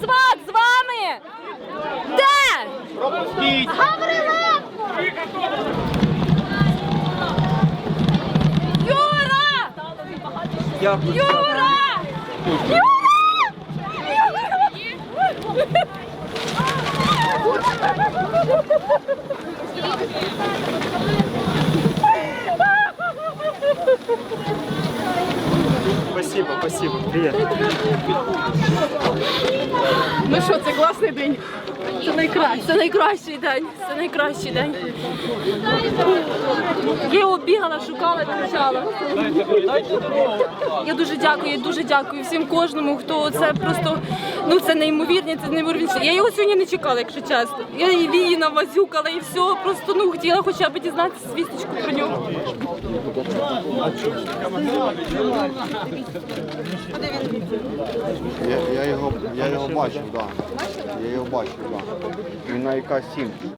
Звак з вами! Де? Пропустіть! Гавриленко! Юра! Юра! Юра! Спасибо, спасибо. Привет. Ну що, це класний день. Це найкращий. Це найкращий день. Це найкращий день. Я його бігала, шукала, кричала. Я дуже дякую, я дуже дякую всім кожному, хто це просто ну це неймовірні, це неймовірніше. Я його сьогодні не чекала, якщо чесно. Я і вії навазюкала і все. Просто ну хотіла хоча б дізнатися звісточку про нього. Я, я, його, я його бачив, так. Да. Я його бачив, так. Да. Він на ІК-7.